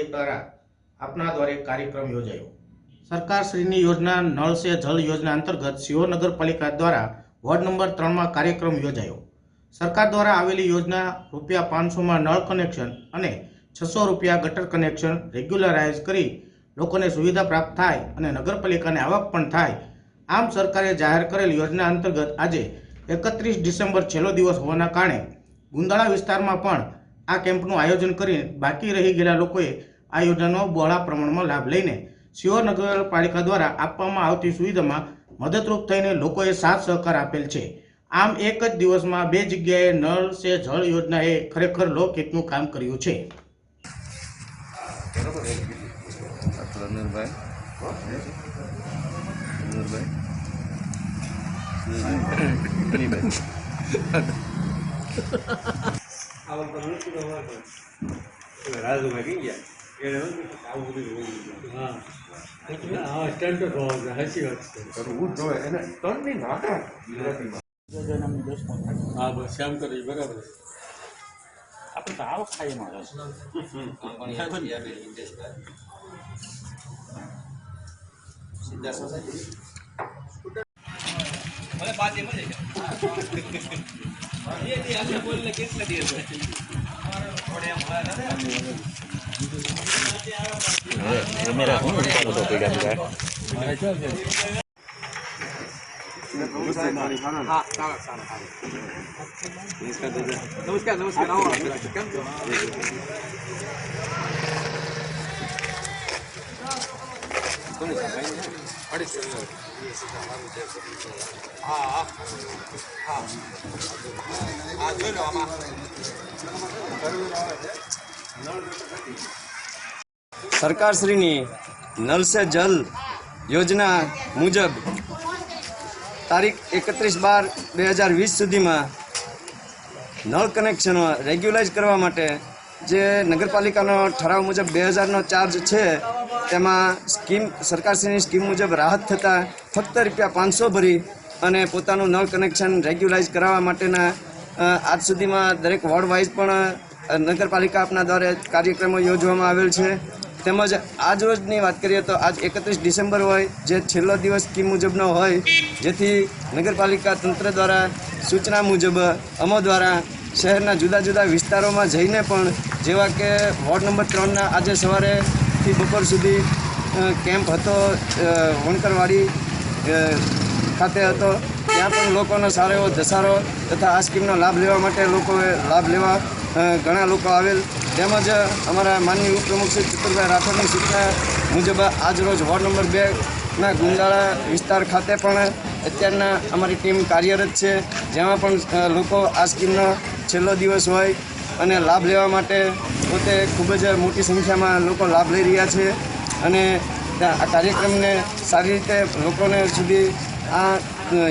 નગરપાલિકા દ્વારા આપના દ્વારા કાર્યક્રમ યોજાયો. સરકારશ્રીની યોજના નળ સે જલ યોજના અંતર્ગત સિંહો નગરપાલિકા દ્વારા વોર્ડ નંબર ત્રણમાં કાર્યક્રમ યોજાયો. સરકાર દ્વારા આવેલી યોજના રૂપિયા પાંચસોમાં નળ કનેક્શન અને છસો રૂપિયા ગટર કનેક્શન રેગ્યુલરાઇઝ કરી લોકોને સુવિધા પ્રાપ્ત થાય અને નગરપાલિકાને આવક પણ થાય, આમ સરકારે જાહેર કરેલ યોજના અંતર્ગત આજે એકત્રીસ ડિસેમ્બર છેલ્લો દિવસ હોવાના કારણે ગુંદાળા વિસ્તારમાં પણ આ કેમ્પનું આયોજન કરી બાકી રહી ગયેલા લોકોએ આ યોજનાનો બહોળા પ્રમાણમાં લાભ લઈને શિહોર નગરપાલિકા દ્વારા આપવામાં આવતી સુવિધામાં મદદરૂપ થઈને લોકોએ સાથ સહકાર આપેલ છે. આમ એક જ દિવસમાં બે જગ્યાએ નળ સે જળ યોજનાએ ખરેખર લોકહિતનું કામ કર્યું છે? રાજુભાઈ કઈ ગયા? આવું કરવું જ જોઈએ એને ત્રણની નાટક ગુજરાતીમાં હા બસ શ્યામ કરી બરાબર. આપણે તો આવક થાય એમાં રસ. કેમેરા હું ઉતારો તો ભેગા ભેગા મારે નમસ્કાર નમસ્કાર આવો કેમ છો હા હા હા સરકારશ્રીની નલ સે જલ યોજના મુજબ તારીખ એકત્રીસ બાર બે હજાર વીસ સુધીમાં નળ કનેક્શનો રેગ્યુલાઇઝ કરવા માટે જે નગરપાલિકાનો ઠરાવ મુજબ બે હજારનો ચાર્જ છે, તેમાં સ્કીમ સરકારશ્રીની સ્કીમ મુજબ રાહત થતાં ફક્ત રૂપિયા પાંચસો ભરી અને પોતાનું નળ કનેક્શન રેગ્યુલાઇઝ કરાવવા માટેના આજ સુધીમાં દરેક વોર્ડ વાઇઝ પણ નગરપાલિકા આપના દ્વારા કાર્યક્રમો યોજવામાં આવેલ છે. તેમજ આજ રોજની વાત કરીએ તો આજ એકત્રીસ ડિસેમ્બર હોય, જે છેલ્લો દિવસ સ્કીમ મુજબનો હોય, જેથી નગરપાલિકા તંત્ર દ્વારા, સૂચના મુજબ, અમો દ્વારા શહેરના જુદા જુદા વિસ્તારોમાં જઈને પણ, જેવા કે વોર્ડ નંબર ત્રણના આજે સવારેથી બપોર સુધી કેમ્પ હતો વણકરવાડી ખાતે હતો. ત્યાં પણ લોકોનો સારો એવો ધસારો તથા આ સ્કીમનો લાભ લેવા માટે લોકોએ લાભ લેવા ઘણા લોકો આવેલ. તેમજ અમારા માનનીય ઉપપ્રમુખ શ્રી ચિત્રભાઈ રાઠોડની સૂચના મુજબ આજ રોજ વોર્ડ નંબર બેના ગુંદાળા વિસ્તાર ખાતે પણ અત્યારના અમારી ટીમ કાર્યરત છે. જેમાં પણ લોકો આ સ્કીમનો છેલ્લો દિવસ હોય અને લાભ લેવા માટે પોતે ખૂબ જ મોટી સંખ્યામાં લોકો લાભ લઈ રહ્યા છે અને આ કાર્યક્રમને સારી રીતે લોકોને સુધી આ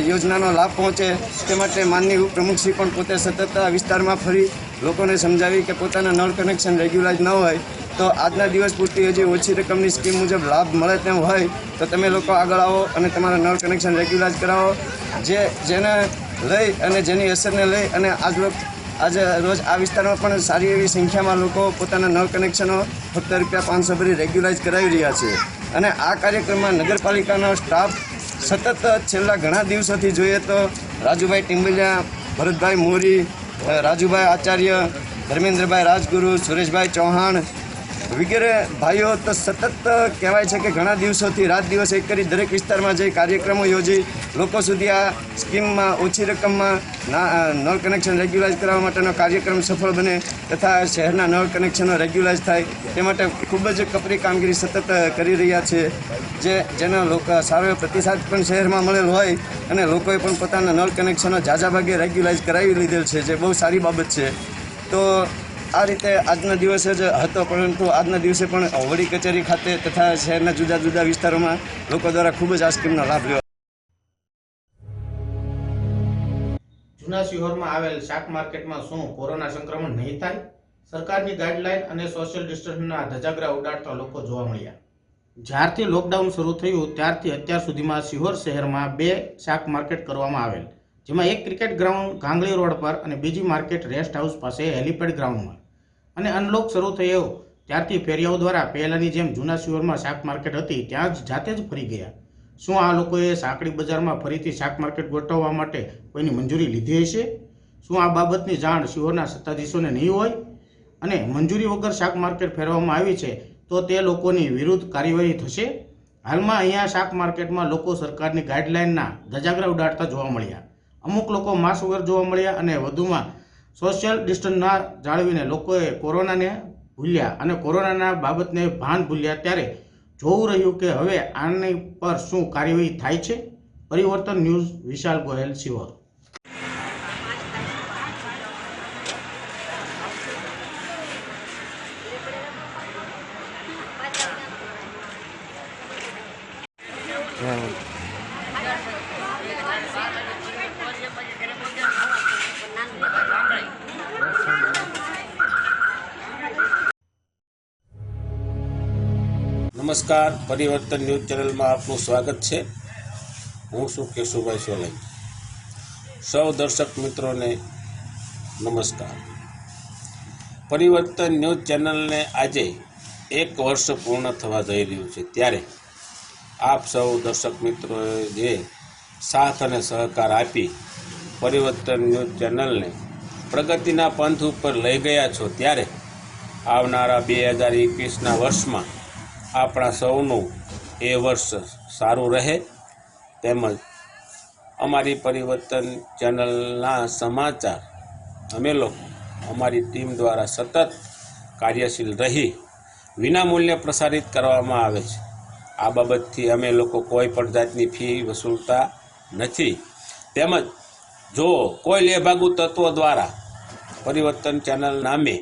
યોજનાનો લાભ પહોંચે તે માટે માનનીય ઉપપ્રમુખશ્રી પણ પોતે સતત વિસ્તારમાં ફરી લોકોને સમજાવી કે પોતાના નળ કનેક્શન રેગ્યુલાઇઝ ન હોય, તો આજના દિવસ પૂરતી હજી ઓછી રકમની સ્કીમ મુજબ લાભ મળે તેમ હોય, તો તમે લોકો આગળ આવો અને તમારા નળ કનેક્શન રેગ્યુલાઇઝ કરાવો. જે, જેને લઈ અને જેની અસરને લઈ અને આજ આજે રોજ આ વિસ્તારમાં પણ સારી એવી સંખ્યામાં લોકો પોતાના નળ કનેક્શનો ફક્ત રૂપિયા પાંચસો ભરી રેગ્યુલાઇઝ કરાવી રહ્યા છે. અને આ કાર્યક્રમમાં નગરપાલિકાનો સ્ટાફ સતત છેલ્લા ઘણા દિવસોથી જોઈએ તો રાજુભાઈ ટિંબલિયા, ભરતભાઈ મોરી રાજુભાઈ આચાર્ય ધર્મેન્દ્રભાઈ રાજગુરુ સુરેશભાઈ ચૌહાણ વગેરે ભાઈઓ, તો સતત કહેવાય છે કે ઘણા દિવસોથી રાત દિવસ એક કરી દરેક વિસ્તારમાં જઈ કાર્યક્રમો યોજી, લોકો સુધી આ સ્કીમમાં ઓછી રકમમાં નળ કનેક્શન રેગ્યુલાઇઝ કરવા માટેનો કાર્યક્રમ સફળ બને તથા શહેરના નળ કનેક્શનો રેગ્યુલાઇઝ થાય, તે માટે ખૂબ જ કપરી કામગીરી સતત કરી રહ્યા છે. જે, જેનો લોકો, સારો પ્રતિસાદ પણ શહેરમાં મળેલ હોય અને લોકોએ પણ પોતાના નળ કનેક્શનો ઝાઝા ભાગે રેગ્યુલાઇઝ કરાવી લીધેલ છે, જે બહુ સારી બાબત છે. તો આ રીતે આજના દિવસે જ હતો, પરંતુ આજના દિવસે પણ વડી કચેરી ખાતે તથા શહેરના જુદા જુદા વિસ્તારોમાં લોકો દ્વારા ખૂબ જ આ સ્કીમનો લાભ લેવા જૂના શિહોરમાં આવેલ શાક માર્કેટમાં શું કોરોના સંક્રમણ નહીં થાય? સરકારની ગાઈડલાઈન અને સોશિયલ ડિસ્ટન્સના ધજાગરા ઉડાડતા લોકો જોવા મળ્યા. જ્યારથી લોકડાઉન શરૂ થયું, ત્યારથી અત્યાર સુધીમાં શિહોર શહેરમાં બે શાક માર્કેટ કરવામાં આવેલ, જેમાં એક ક્રિકેટ ગ્રાઉન્ડ ગાંગલી રોડ પર અને બીજી માર્કેટ રેસ્ટ હાઉસ પાસે હેલીપેડ ગ્રાઉન્ડમાં. અને અનલોક શરૂ થયો. ત્યારથી ફેરિયાઓ દ્વારા પહેલાંની જેમ જૂના શિવરમાં શાક માર્કેટ હતી, ત્યાં જ જાતે જ ફરી ગયા. શું આ લોકોએ સાંકડી બજારમાં ફરીથી શાક માર્કેટ ગોઠવવા માટે કોઈની મંજૂરી લીધી હશે? શું આ બાબતની જાણ શિહોરના સત્તાધીશોને નહીં હોય? અને મંજૂરી વગર શાક માર્કેટ ફેરવવામાં આવી છે, તો તે લોકોની વિરુદ્ધ કાર્યવાહી થશે? હાલમાં અહીંયા શાક માર્કેટમાં લોકો સરકારની ગાઈડલાઇનના ધજાગરા ઉડાડતા જોવા મળ્યા. અમુક લોકો માસ્ક વગર જોવા મળ્યા અને વધુમાં સોશિયલ ડિસ્ટન્સના જાળવીને લોકોએ કોરોનાને ભૂલ્યા અને કોરોનાના બાબતને ભાન ભૂલ્યા ત્યારે જોવું રહ્યું કે હવે આની પર શું કાર્યવાહી થાય છે? પરિવર્તન ન્યૂઝ વિશાલ ગોયલ શિવર નમસ્કાર, પરિવર્તન ન્યૂઝ ચેનલમાં આપનું સ્વાગત છે. હું છું કેશુભાઈ સોલંકી. સૌ દર્શક મિત્રોને નમસ્કાર. પરિવર્તન ન્યૂઝ ચેનલને આજે એક વર્ષ પૂર્ણ થવા જઈ રહ્યું છે. ત્યારે આપ સૌ દર્શક મિત્રોએ જે સાથ અને સહકાર આપી પરિવર્તન ન્યૂઝ ચેનલને પ્રગતિના પંથ ઉપર લઈ ગયા છો. ત્યારે આવનારા બે હજાર એકવીસના વર્ષમાં આપણા સૌનું એ વર્ષ સારું રહે. તેમજ અમારી પરિવર્તન ચેનલના સમાચાર અમે લોકો, અમારી ટીમ દ્વારા સતત કાર્યશીલ રહી, વિનામૂલ્યે પ્રસારિત કરવામાં આવે છે. આ બાબતથી અમે લોકો કોઈ પણ જાતની ફી વસૂલતા નથી. તેમજ જો કોઈ લેભાગુ તત્વો દ્વારા પરિવર્તન ચેનલ નામે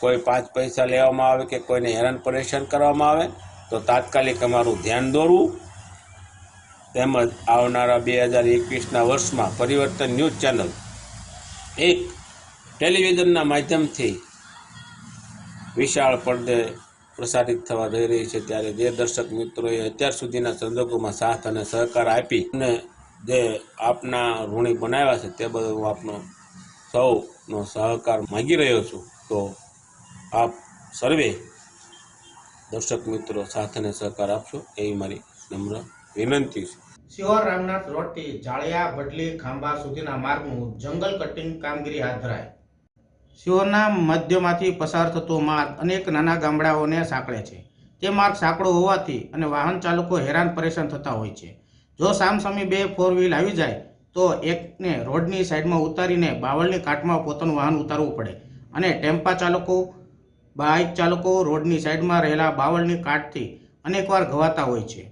કોઈ પાંચ પૈસા લેવામાં આવે કે કોઈને હેરાન પરેશાન કરવામાં આવે, તો તાત્કાલિક અમારું ધ્યાન દોરવું. તેમજ આવનારા બે હજાર એકવીસના વર્ષમાં પરિવર્તન ન્યૂઝ ચેનલ એક ટેલિવિઝનના માધ્યમથી વિશાળ પડદે પ્રસારિત થવા જઈ રહી છે, ત્યારે જે દર્શક મિત્રોએ અત્યાર સુધીના સંજોગોમાં સાથ અને સહકાર આપી અને જે આપના ઋણી બનાવ્યા છે, તે બદલ હું આપનો સૌનો સહકાર માગી રહ્યો છું. તો આપ સર્વે દર્શક મિત્રો સાથ અને સહકાર આપશો એવી મારી નમ્ર વિનંતી છે. સિહોર રામનાથ રોડથી જાળિયા ભડલી ખાંભા સુધીના માર્ગનું જંગલ કટિંગ કામગીરી હાથ ધરાય. શિહોરના મધ્યમાંથી પસાર થતો માર્ગ અનેક નાના ગામડાઓને સાંકળે છે. તે માર્ગ સાંકડો હોવાથી અને વાહન ચાલકો હેરાન પરેશાન થતા હોય છે. જો સામસામી બે ફોર વ્હીલ આવી જાય, તો એકને રોડની સાઈડમાં ઉતારીને બાવળની કાટમાં પોતાનું વાહન ઉતારવું પડે અને ટેમ્પા ચાલકો બાઇક ચાલકો રોડની સાઈડમાં રહેલા બાવળની કાટથી અનેકવાર ઘવાતા હોય છે.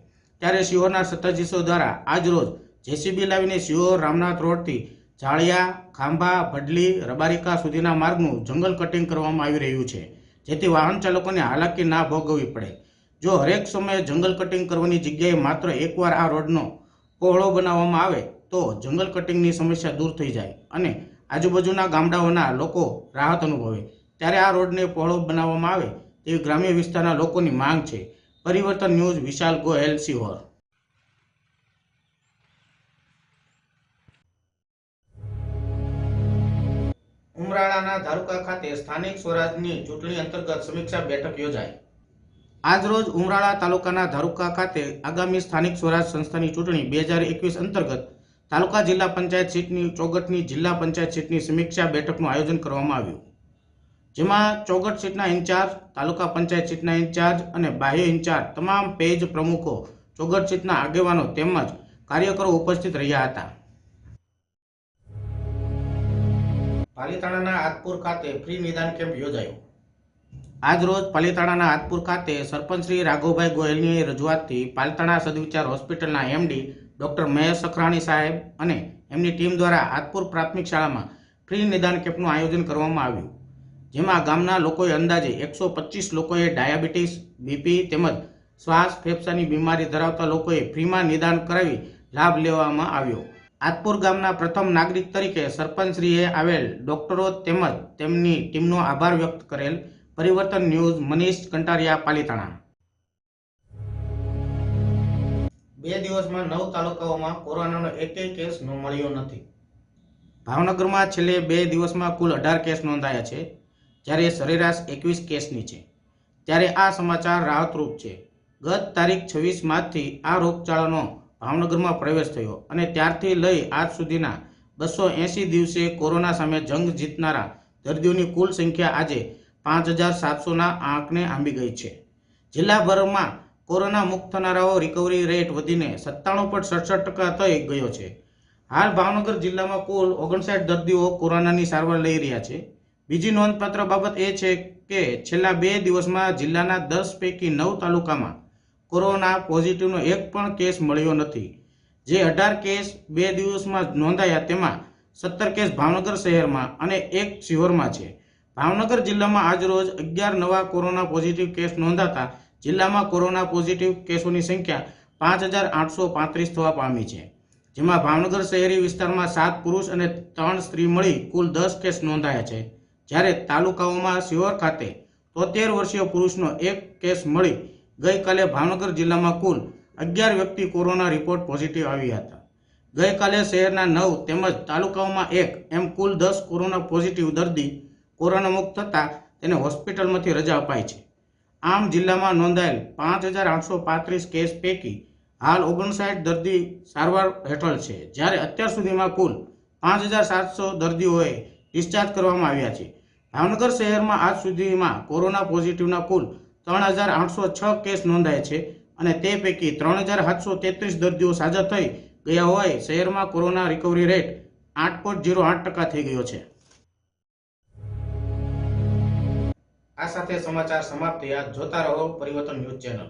ત્યારે સિંહોના સત્તાધીશો દ્વારા આજરોજ જેસીબી લાવીને સિંહો રામનાથ રોડથી જાળિયા ખાંભા, ભડલી, રબારિકા સુધીના માર્ગનું જંગલ કટિંગ કરવામાં આવી રહ્યું છે, જેથી વાહન ચાલકોને હાલાકી ના ભોગવવી પડે. જો હરેક સમયે જંગલ કટિંગ કરવાની જગ્યાએ માત્ર એકવાર આ રોડનો પહોળો બનાવવામાં આવે, તો જંગલ કટિંગની સમસ્યા દૂર થઈ જાય અને આજુબાજુના ગામડાઓના લોકો રાહત અનુભવે. ત્યારે આ રોડને પહોળો બનાવવામાં આવે તેવી ગ્રામ્ય વિસ્તારના લોકોની માંગ છે. પરિવર્તન ન્યૂઝ વિશાલ ગોહેલ, સિહોર. ઉમરાળાના ધારુકા ખાતે સ્થાનિક સ્વરાજની ચૂંટણી અંતર્ગત સમીક્ષા બેઠક યોજાઈ. આજરોજ ઉમરાળા તાલુકાના ધારુકા ખાતે આગામી સ્થાનિક સ્વરાજ સંસ્થાની ચૂંટણી બે હજાર એકવીસ અંતર્ગત તાલુકા જિલ્લા પંચાયત સીટની ચોગટની જિલ્લા પંચાયત સીટની સમીક્ષા બેઠકનું આયોજન કરવામાં આવ્યું. જેમાં ચોગટ સીટના ઇન્ચાર્જ, તાલુકા પંચાયત સીટના ઇન્ચાર્જ અને બાહ્ય ઇન્ચાર્જ તમામ પેજ પ્રમુખો ચોગટ સીટના આગેવાનો તેમજ કાર્યકરો ઉપસ્થિત રહ્યા હતા. પાલીતાણાના આતપુર ખાતે ફ્રી નિદાન કેમ્પ યોજાયો. આજરોજ પાલીતાણાના આતપુર ખાતે સરપંચ શ્રી રાઘવભાઈ ગોયલની રજૂઆતથી પાલીતાણા સદવિચાર હોસ્પિટલના એમડી ડોક્ટર મહેશ સખરાણી સાહેબ અને એમની ટીમ દ્વારા આતપુર પ્રાથમિક શાળામાં ફ્રી નિદાન કેમ્પનું આયોજન કરવામાં આવ્યું. જેમાં ગામના લોકોએ અંદાજે એકસો પચીસ લોકોએ ડાયાબિટીસ, બીપી તેમજ શ્વાસ ફેફસાની બીમારી ધરાવતા લોકોએ ફ્રીમાં નિદાન કરાવી લાભ લેવામાં આવ્યો. આતપુર ગામના પ્રથમ નાગરિક તરીકે સરપંચશ્રીએ આવેલ ડોક્ટરો તેમજ તેમની ટીમનો આભાર વ્યક્ત કરેલ. પરિવર્તન ન્યૂઝ, મનીષ કંટારિયા, પાલીતાણા. બે દિવસમાં નવ તાલુકાઓમાં કોરોનાનો એકેય કેસ મળ્યો નથી. ભાવનગરમાં છેલ્લે બે દિવસમાં કુલ અઢાર કેસ નોંધાયા છે. જ્યારે સરેરાશ એકવીસ કેસની છે. ત્યારે આ સમાચાર રાહતરૂપ છે. ગત તારીખ છવ્વીસ માર્ચથી આ રોગચાળાનો ભાવનગરમાં પ્રવેશ થયો અને ત્યારથી લઈ આજ સુધીના બસો એંસી દિવસે કોરોના સામે જંગ જીતનારા દર્દીઓની કુલ સંખ્યા આજે પાંચ હજાર સાતસોના આંકને આંબી ગઈ છે. જિલ્લાભરમાં કોરોના મુક્ત થનારાઓ રિકવરી રેટ વધીને સત્તાણું પોઈન્ટ સડસઠ ટકા થઈ ગયો છે. હાલ ભાવનગર જિલ્લામાં કુલ ઓગણસાઠ દર્દીઓ કોરોનાની સારવાર લઈ રહ્યા છે. બીજી નોંધપાત્ર બાબત એ છે કે છેલ્લા બે દિવસમાં જિલ્લાના દસ પૈકી નવ તાલુકામાં કોરોના પોઝિટિવનો એક પણ કેસ મળ્યો નથી. જે અઢાર કેસ બે દિવસમાં નોંધાયા તેમાં સત્તર કેસ ભાવનગર શહેરમાં અને એક શિહોરમાં છે. ભાવનગર જિલ્લામાં આજરોજ અગિયાર નવા કોરોના પોઝિટિવ કેસ નોંધાતા જિલ્લામાં કોરોના પોઝિટિવ કેસોની સંખ્યા પાંચ હજાર આઠસો પાંત્રીસ થવા પામી છે. જેમાં ભાવનગર શહેરી વિસ્તારમાં સાત પુરુષ અને ત્રણ સ્ત્રી મળી કુલ દસ કેસ નોંધાયા છે. જ્યારે તાલુકાઓમાં શિહોર ખાતે તોતેર વર્ષીય પુરુષનો એક કેસ મળી, ગઈકાલે ભાવનગર જિલ્લામાં કુલ અગિયાર વ્યક્તિ કોરોના રિપોર્ટ પોઝિટિવ આવ્યા હતા. ગઈકાલે શહેરના નવ તેમજ તાલુકાઓમાં એક એમ કુલ દસ કોરોના પોઝિટિવ દર્દી કોરોના મુક્ત થતાં તેને હોસ્પિટલમાંથી રજા અપાઈ છે. આમ જિલ્લામાં નોંધાયેલ પાંચ હજાર આઠસો પાંત્રીસ કેસ પૈકી હાલ ઓગણસાઠ દર્દી સારવાર હેઠળ છે, જ્યારે અત્યાર સુધીમાં કુલ પાંચ હજાર સાતસો દર્દીઓએ ડિસ્ચાર્જ કરવામાં આવ્યા છે. ભાવનગર શહેરમાં આજ સુધીમાં કોરોના પોઝિટિવના કુલ ત્રણ હજાર આઠસો છ કેસ નોંધાય છે અને તે પૈકી ત્રણ હજાર સાતસો તેત્રીસ દર્દીઓ સાજા થઈ ગયા હોય શહેરમાં કોરોના રિકવરી રેટ આઠ પોઈન્ટ જીરો આઠ ટકા થઈ ગયો છે. આ સાથે સમાચાર સમાપ્ત યાદ જોતા રહો પરિવર્તન ન્યૂઝ ચેનલ.